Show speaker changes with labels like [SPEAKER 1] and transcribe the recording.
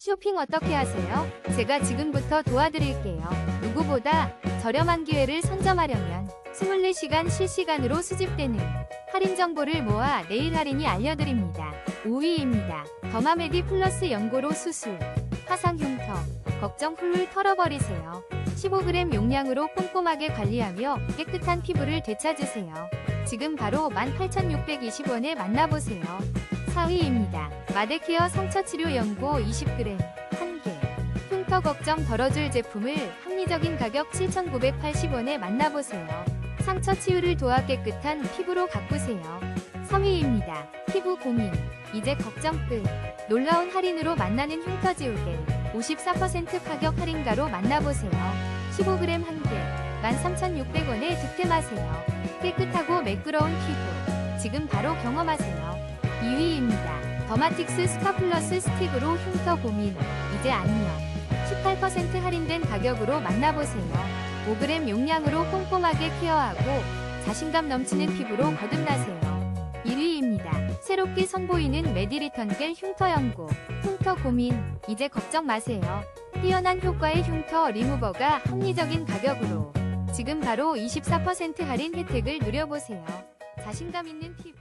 [SPEAKER 1] 쇼핑 어떻게 하세요? 제가 지금부터 도와드릴게요. 누구보다 저렴한 기회를 선점하려면 24시간 실시간으로 수집되는 할인 정보를 모아 내일 할인이 알려드립니다. 5위입니다. 더마메디 플러스 연고로 수술, 화상 흉터, 걱정 훌훌 털어버리세요. 15g 용량으로 꼼꼼하게 관리하며 깨끗한 피부를 되찾으세요. 지금 바로 18,620원에 만나보세요. 4위입니다. 마데케어 상처치료 연고 20g 1개 흉터 걱정 덜어줄 제품을 합리적인 가격 7,980원에 만나보세요. 상처 치유를 도와 깨끗한 피부로 가꾸세요. 3위입니다. 피부 고민 이제 걱정 끝 놀라운 할인으로 만나는 흉터 지우개 54% 가격 할인가로 만나보세요. 15g 1개 13,600원에 득템하세요. 깨끗하고 매끄러운 피부 지금 바로 경험하세요. 2위입니다. 더마틱스 스카플러스 스틱으로 흉터 고민 이제 안녕 18% 할인된 가격으로 만나보세요. 5g 용량으로 꼼꼼하게 케어하고 자신감 넘치는 피부로 거듭나세요. 1위입니다. 새롭게 선보이는 메디리턴 겔 흉터 연고 흉터 고민 이제 걱정 마세요. 뛰어난 효과의 흉터 리무버가 합리적인 가격으로 지금 바로 24% 할인 혜택을 누려보세요. 자신감 있는 피부